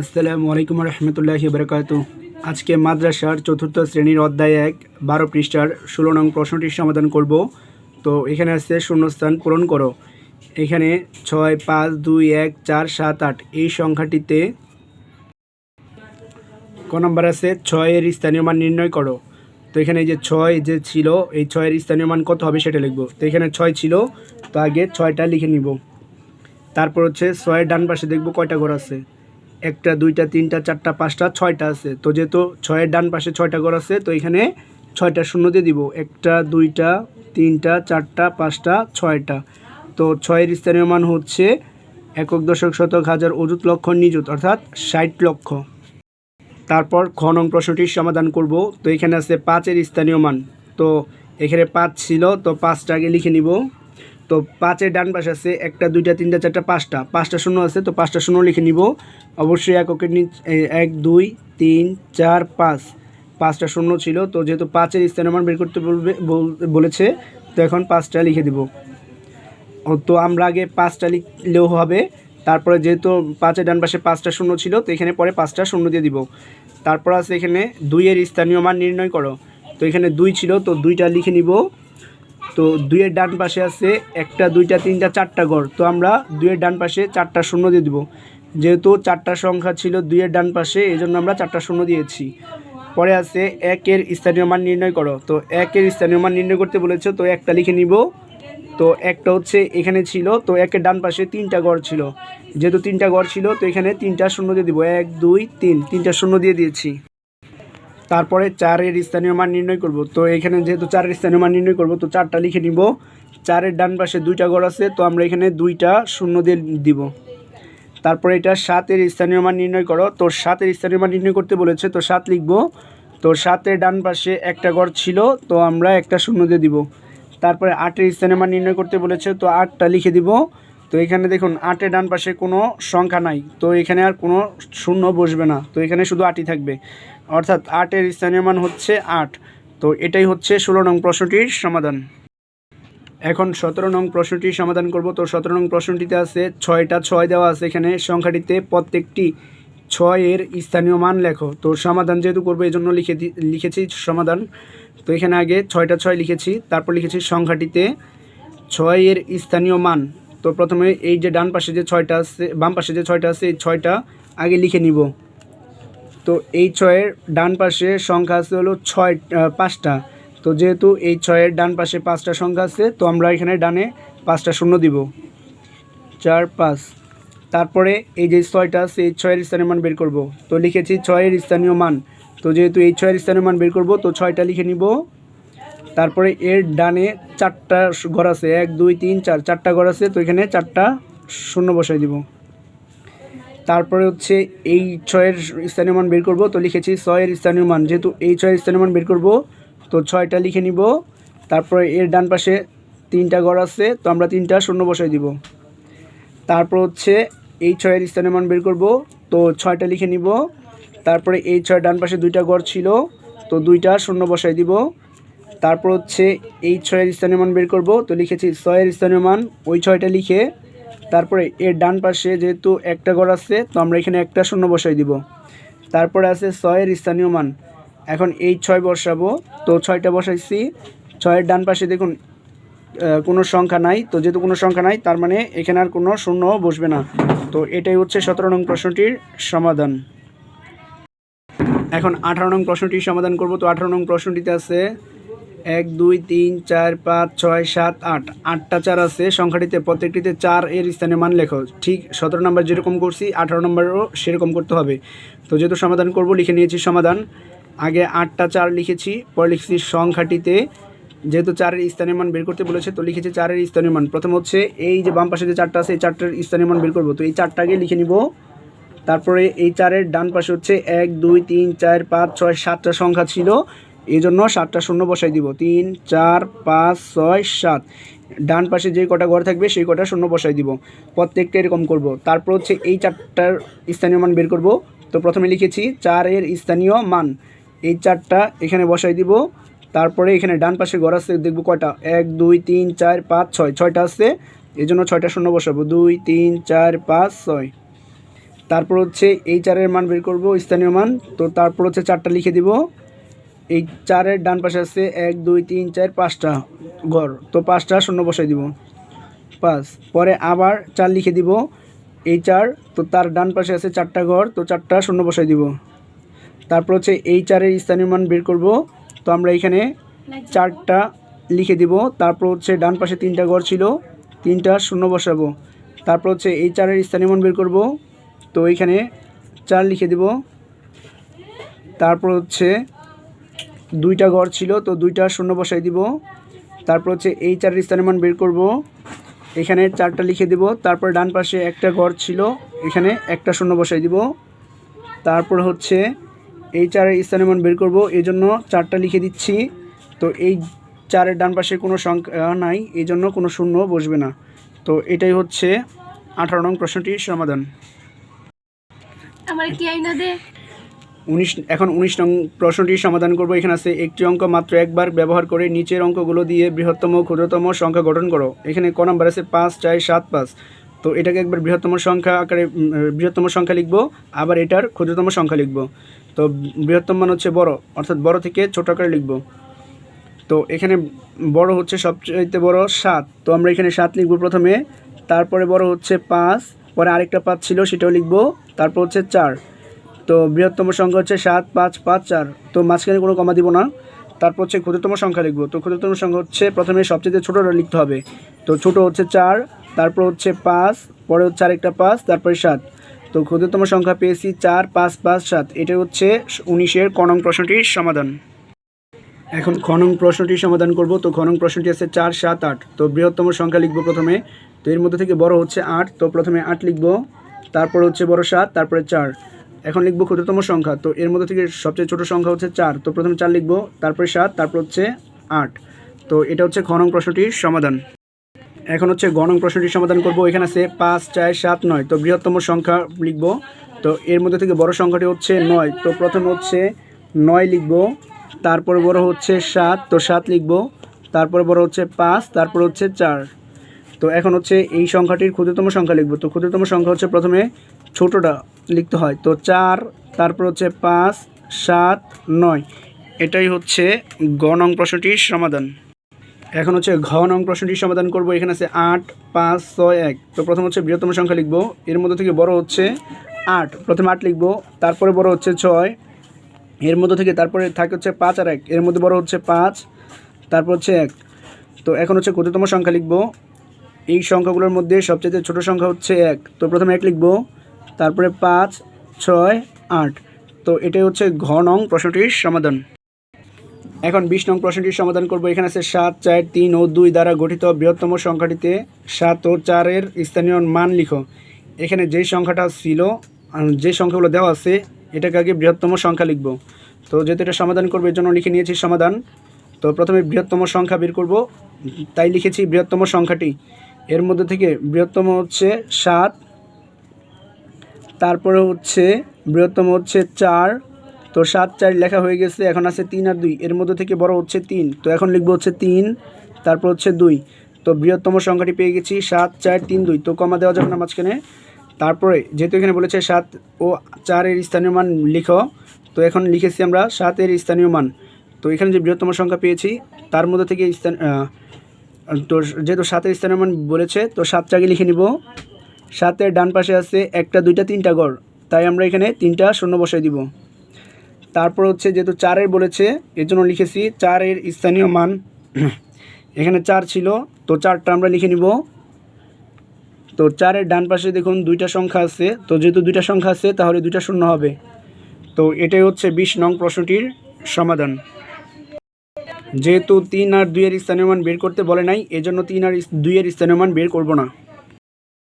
আসসালামু আলাইকুম রহমতুল্লাহি বরকাত আজকে মাদ্রাসার চতুর্থ শ্রেণির অধ্যায় এক, বারো পৃষ্ঠার ষোলো নং প্রশ্নটির সমাধান করব। তো এখানে আছে শূন্যস্থান পূরণ করো। এখানে ছয়, পাঁচ, দুই, এক, চার, সাত, আট, এই সংখ্যাটিতে ক নম্বর আছে, ছয়ের স্থানীয় মান নির্ণয় করো। তো এখানে যে ছয় যে ছিল, এই ছয়ের স্থানীয় মান কত হবে সেটা লিখব। তো এখানে ছয় ছিল, তো আগে ছয়টা লিখে নিব। তারপর হচ্ছে ছয়ের ডান পাশে দেখব কয়টা ঘর আছে। একটা, দুইটা, তিনটা, চারটা, পাঁচটা, ছয়টা আছে। তো যেহেতু ছয়ের ডান পাশে ছয়টা ঘর আছে, তো এখানে ছয়টা শূন্য দিয়ে দিব। একটা, দুইটা, তিনটা, চারটা, পাঁচটা, ছয়টা। তো ছয়ের স্থানীয় মান হচ্ছে একক দশক শতক হাজার অযুত লক্ষ নিযুত, অর্থাৎ ষাট লক্ষ। তারপর খ নং প্রশ্নটির সমাধান করব। তো এখানে আছে পাঁচের স্থানীয় মান। তো এখানে পাঁচ ছিল, তো পাঁচটা আগে লিখে নিব। তো পাঁচের ডান পাশে আছে, একটা, দুইটা, তিনটা, চারটা, পাঁচটা। পাঁচটা শূন্য আছে, তো পাঁচটা শূন্য লিখে নিব। অবশ্যই এককের নিচ- এক, দুই, তিন, চার, পাঁচ। পাঁচটা শূন্য ছিল, তো যেহেতু পাঁচের স্থানীয় মান বের করতে বলবে, বল- বলেছে, তো এখন পাঁচটা লিখে দিব। তো আমরা আগে পাঁচটা লিখলেও হবে। তারপরে যেহেতু পাঁচের ডান পাশে পাঁচটা শূন্য ছিল, তো এখানে পরে পাঁচটা শূন্য দিয়ে দিব। তারপর আছে এখানে দুইয়ের স্থানীয় মান নির্ণয় করো। তো এখানে দুই ছিল, তো দুইটা লিখে নিব। তো দুইয়ের ডান পাশে আছে একটা, দুইটা, তিনটা, চারটা গড়। তো আমরা দুইয়ের ডান পাশে চারটা শূন্য দিয়ে দিব। যেহেতু চারটা সংখ্যা ছিল দুইয়ের ডান পাশে এই জন্য আমরা চারটা শূন্য দিয়েছি। পরে আছে একের স্থানীয় মান নির্ণয় করো। তো একের স্থানীয় মান নির্ণয় করতে বলেছে, তো একটা লিখে নিব। তো একটা হচ্ছে এখানে ছিল, তো একের ডান পাশে তিনটা গড় ছিল। যেহেতু তিনটা গড় ছিল, তো এখানে তিনটা শূন্য দিয়ে দিব। এক, দুই, তিন। তিনটা শূন্য দিয়ে দিয়েছি। তারপরে চারের স্থানীয় মান নির্ণয় করব। তো এখানে যেহেতু চারের স্থানীয় মান নির্ণয় করব, তো চারটা লিখে নিব। চারের ডান পাশে দুইটা গড় আছে, তো আমরা এখানে দুইটা শূন্য দিয়ে দিব। তারপরে এটা সাতের স্থানীয় মান নির্ণয় করো। তো সাতের স্থানীয় মান নির্ণয় করতে বলেছে, তো সাত লিখব। তো সাতের ডান পাশে একটা গড় ছিল, তো আমরা একটা শূন্য দিয়ে দিব। তারপরে আটের স্থানীয় মান নির্ণয় করতে বলেছে, তো আটটা লিখে দিব। তো এখানে দেখুন, আটের ডান পাশে কোনো সংখ্যা নাই, তো এখানে আর কোনো শূন্য বসবে না। তো এখানে শুধু আটই থাকবে। অর্থাৎ আটের স্থানীয় মান হচ্ছে আট। তো এটাই হচ্ছে ষোলো নং প্রশ্নটির সমাধান। এখন সতেরো নং প্রশ্নটির সমাধান করব। তো সতেরো নং প্রশ্নটিতে আছে, ছয়টা ছয় দেওয়া আছে এখানে। সংখ্যাটিতে প্রত্যেকটি ছয়ের স্থানীয় মান লেখো। তো সমাধান যেহেতু করব এই জন্য লিখে লিখেছি সমাধান। তো এখানে আগে ছয়টা ছয় লিখেছি, তারপর লিখেছি সংখ্যাটিতে ছয়ের স্থানীয় মান। তো প্রথমে এই যে ডান পাশে যে ছয়টা আছে, বাম পাশে যে ছয়টা আছে, এই ছয়টা আগে লিখে নিব। তো এই ছয়ের ডান পাশে সংখ্যা আছে হলো ছয় পাঁচটা। তো যেহেতু এই ছয়ের ডান পাশে পাঁচটা সংখ্যা আছে, তো আমরা এখানে ডানে পাঁচটা শূন্য দিব। চার, পাঁচ। তারপরে এই যে ছয়টা আছে, এই ছয়ের স্থানীয় মান বের করব। তো লিখেছি ছয়ের স্থানীয় মান। তো যেহেতু এই ছয়ের স্থানীয় মান বের করব, তো ছয়টা লিখে নিব। তারপরে এর ডানে চারটা ঘর আছে, এক, দুই, তিন, চার। চারটা ঘর আছে, তো এখানে চারটা শূন্য বসাই দিব। তারপরে হচ্ছে এই ছয়ের স্থানীয় মান বের করব, তো লিখেছি ছয়ের স্থানীয় মান। যেহেতু এই ছয়ের স্থানীয় মান বের করব, তো ছয়টা লিখে নিব। তারপরে এর ডান পাশে তিনটা ঘর আছে, তো আমরা তিনটা শূন্য বসাই দিব। তারপর হচ্ছে এই ছয়ের স্থানীয় মান বের করব, তো ছয়টা লিখে নিব। তারপরে এই ছয় ডান পাশে দুইটা ঘর ছিল, তো দুইটা শূন্য বসাই দিব। তারপর হচ্ছে এই ছয়ের স্থানীয় মান বের করব, তো লিখেছি ছয়ের স্থানীয় মান, ওই ছয়টা লিখে তারপরে এর ডান পাশে যেহেতু একটা ঘর আছে, তো আমরা এখানে একটা শূন্য বসাই দিব। তারপরে আছে ছয়ের স্থানীয় মান। এখন এই ছয় বসাবো। তো ছয়টা বসাইছি। ছয়ের ডান পাশে দেখুন কোনো সংখ্যা নাই। তো যেহেতু কোনো সংখ্যা নাই, তার মানে এখানে আর কোনো শূন্য বসবে না। তো এটাই হচ্ছে সতেরো নং প্রশ্নটির সমাধান। এখন আঠারো নং প্রশ্নটির সমাধান করব। তো আঠারো নং প্রশ্নটিতে আছে এক, দুই, তিন, চার, পাঁচ, ছয়, সাত, আট। আটটা চার আছে, সংখ্যাটিতে প্রত্যেকটিতে চার এর স্থানীয় মান লেখো। ঠিক সতেরো নম্বর যেরকম করছি, আঠারো নম্বরও সেরকম করতে হবে। তো যেহেতু সমাধান করব, লিখে নিয়েছি সমাধান। আগে আটটা চার লিখেছি, পরে লিখেছি সংখ্যাটিতে। যেহেতু চারের স্থানীয় মান বের করতে বলেছে, তো লিখেছি চারের স্থানীয় মান। প্রথম হচ্ছে, এই যে বাম পাশে যে চারটা আছে, এই চারটার স্থানীয় মান বের করব। তো এই চারটা আগে লিখে নিব। তারপরে এই চারের ডান পাশে হচ্ছে এক, দুই, তিন, চার, পাঁচ, ছয়, সাতটা সংখ্যা ছিল। এই জন্য সাতটা শূন্য বসাই দিব। তিন, চার, পাঁচ, ছয়, সাত। ডান পাশে যে কটা ঘর থাকবে, সেই কটা শূন্য বসাই দিব। প্রত্যেকটা এরকম করব। তারপর হচ্ছে এই চারটার স্থানীয় মান বের করব। তো প্রথমে লিখেছি চারের স্থানীয় মান। এই চারটা এখানে বসাই দিব। তারপরে এখানে ডান পাশে ঘর আছে, দেখব কয়টা? এক, দুই, তিন, চার, পাঁচ, ছয়। ছয়টা আছে এই জন্য ছয়টা শূন্য বসাবো। দুই, তিন, চার, পাঁচ, ছয়। তারপর হচ্ছে এই চারের মান বের করব, স্থানীয় মান। তো তারপর হচ্ছে চারটা লিখে দিব। এই চারের ডান পাশে আছে এক, দুই, তিন, চার, পাঁচটা ঘর। তো পাঁচটা শূন্য বসাই দিব। পাঁচ। পরে আবার চার লিখে দিব এই চার। তো তার ডান পাশে আছে চারটা ঘর, তো চারটা শূন্য বসাই দিব। তারপর হচ্ছে এই চারের স্থানীয় মান বের করব। তো আমরা এখানে চারটা লিখে দিব। তারপর হচ্ছে ডান পাশে তিনটা ঘর ছিল, তিনটা শূন্য বসাবো। তারপর হচ্ছে এই চারের স্থানীয় মান বের করব। তো এইখানে চার লিখে দিব। তারপর হচ্ছে দুইটা ঘর ছিল, তো দুইটা শূন্য বসাই দিব। তারপর হচ্ছে এই চারের স্থানীয় মান বের করব। এখানে চারটা লিখে দিব। তারপর ডান পাশে একটা ঘর ছিল, এখানে একটা শূন্য বসাই দিব। তারপর হচ্ছে এই চারের স্থানীয় মান বের করব। এই জন্য চারটা লিখে দিচ্ছি। তো এই চারের ডান পাশে কোনো সংখ্যা নাই, এই জন্য কোনো শূন্য বসবে না। তো এটাই হচ্ছে আঠারো নং প্রশ্নটির সমাধান। আমার কি আইনা দে উনিশ, এখন উনিশ নং প্রশ্নটির সমাধান করব। এখানে আছে, একটি অঙ্ক মাত্র একবার ব্যবহার করে নিচের অঙ্কগুলো দিয়ে বৃহত্তম ক্ষুদ্রতম সংখ্যা গঠন করো। এখানে ক নাম্বার আছে, পাঁচ, চার, সাত, পাঁচ। তো এটাকে একবার বৃহত্তম সংখ্যা আকারে বৃহত্তম সংখ্যা লিখব, আবার এটার ক্ষুদ্রতম সংখ্যা লিখব। তো বৃহত্তম মান হচ্ছে বড়, অর্থাৎ বড় থেকে ছোট আকারে লিখব। তো এখানে বড় হচ্ছে সবচাইতে বড় সাত। তো আমরা এখানে সাত লিখব প্রথমে, তারপরে বড় হচ্ছে পাঁচ, পরে আরেকটা পাঁচ ছিল সেটাও লিখব, তারপর হচ্ছে চার। তো বৃহত্তম সংখ্যা হচ্ছে সাত, পাঁচ পাঁচ, চার। তো মাঝখানে কোনো কমা দিব না। তারপর হচ্ছে ক্ষুদ্রতম সংখ্যা লিখব। তো ক্ষুদ্রতম সংখ্যা হচ্ছে প্রথমে সবচেয়ে ছোটোটা লিখতে হবে। তো ছোট হচ্ছে চার, তারপর হচ্ছে পাঁচ, পরে হচ্ছে আরেকটা পাঁচ, তারপরে সাত। তো ক্ষুদ্রতম সংখ্যা পেয়েছি চার, পাঁচ পাঁচ, সাত। এটা হচ্ছে উনিশের কনং প্রশ্নটির সমাধান। এখন খনং প্রশ্নটি সমাধান করব। তো খনং প্রশ্নটি আছে চার, সাত, আট। তো বৃহত্তম সংখ্যা লিখব প্রথমে। তো এর মধ্যে থেকে বড় হচ্ছে আট। তো প্রথমে আট লিখব। তারপর হচ্ছে বড় সাত, তারপরে চার। এখন লিখব ক্ষুদ্রতম সংখ্যা, তো এর মধ্যে থেকে সবচেয়ে ছোট সংখ্যা হচ্ছে চার। তো প্রথমে চার লিখব, তারপরে সাত, তারপর হচ্ছে আট। তো এটা হচ্ছে খনং প্রশ্নটির সমাধান। এখন হচ্ছে গণং প্রশ্নটির সমাধান করব, এখানে আছে পাঁচ, চার, সাত, নয়। তো বৃহত্তম সংখ্যা লিখব, তো এর মধ্যে থেকে বড় সংখ্যাটি হচ্ছে নয়। তো প্রথমে হচ্ছে নয় লিখব, তারপর বড় হচ্ছে সাত, তো সাত লিখব, তারপর বড় হচ্ছে পাঁচ, তারপর হচ্ছে চার। তো এখন হচ্ছে এই সংখ্যাটির ক্ষুদ্রতম সংখ্যা লিখব, তো ক্ষুদ্রতম সংখ্যা হচ্ছে প্রথমে ছোটোটা লিখতে হয়। তো চার, তারপর হচ্ছে পাঁচ, সাত, নয়। এটাই হচ্ছে গ নং প্রশ্নটির সমাধান। এখন হচ্ছে ঘ নং প্রশ্নটির সমাধান করব। এখানে আছে আট, পাঁচ, ছয়, এক। তো প্রথম হচ্ছে বৃহত্তম সংখ্যা লিখব। এর মধ্যে থেকে বড় হচ্ছে আট। প্রথমে আট লিখব, তারপরে বড় হচ্ছে ছয়। এর মধ্যে থেকে তারপরে থাকে হচ্ছে পাঁচ আর এক। এর মধ্যে বড় হচ্ছে পাঁচ, তারপর হচ্ছে এক। তো এখন হচ্ছে ক্ষুদ্রতম সংখ্যা লিখব। এই সংখ্যাগুলোর মধ্যে সবচেয়ে ছোট সংখ্যা হচ্ছে এক। তো প্রথমে এক লিখব। তারপরে পাঁচ, ছয়, আট। তো এটাই হচ্ছে ঘ নং প্রশ্নটির সমাধান। এখন বিশ নং প্রশ্নটির সমাধান করব। এখানে আছে সাত, চার, তিন ও দুই দ্বারা গঠিত বৃহত্তম সংখ্যাটিতে সাত ও চারের স্থানীয় মান লিখো। এখানে যেই সংখ্যাটা ছিল যে সংখ্যাগুলো দেওয়া আছে, এটাকে আগে বৃহত্তম সংখ্যা লিখব। তো যেহেতু এটা সমাধান করব, এর জন্য লিখে নিয়েছি সমাধান। তো প্রথমে বৃহত্তম সংখ্যা বের করব। তাই লিখেছি বৃহত্তম সংখ্যাটি। এর মধ্যে থেকে বৃহত্তম হচ্ছে সাত তারপরে হচ্ছে, বৃহত্তম হচ্ছে চার। তো সাত, চার লেখা হয়ে গেছে, এখন আছে তিন আর দুই। এর মধ্যে থেকে বড় হচ্ছে তিন। তো এখন লিখব হচ্ছে তিন, তারপর হচ্ছে দুই। তো বৃহত্তম সংখ্যাটি পেয়ে গেছি, সাত, চার, তিন, দুই। তো কমা দেওয়া যাবে না মাঝখানে। তারপরে যেহেতু এখানে বলেছে সাত ও চারের স্থানীয় মান লিখো, তো এখন লিখেছি আমরা সাতের স্থানীয় মান। তো এখানে যে বৃহত্তম সংখ্যা পেয়েছি, তার মধ্যে থেকে স্থান তো যেহেতু সাতের স্থানীয় মান বলেছে, তো সাতটাকে লিখে নিব। সাতের ডান পাশে আছে একটা, দুইটা, তিনটা গড় তাই আমরা এখানে তিনটা শূন্য বসাই দিব। তারপর হচ্ছে যেহেতু চারের বলেছে এর জন্য লিখেছি চারের স্থানীয় মান। এখানে চার ছিল, তো চারটা আমরা লিখে নিব। তো চারের ডান পাশে দেখুন দুইটা সংখ্যা আছে, তো যেহেতু দুইটা সংখ্যা আছে, তাহলে দুইটা শূন্য হবে। তো এটাই হচ্ছে বিশ নং প্রশ্নটির সমাধান। যেহেতু তিন আর দুইয়ের স্থানীয় মান বের করতে বলে নাই, এজন্য তিন আর দুইয়ের স্থানীয় মান বের করব না।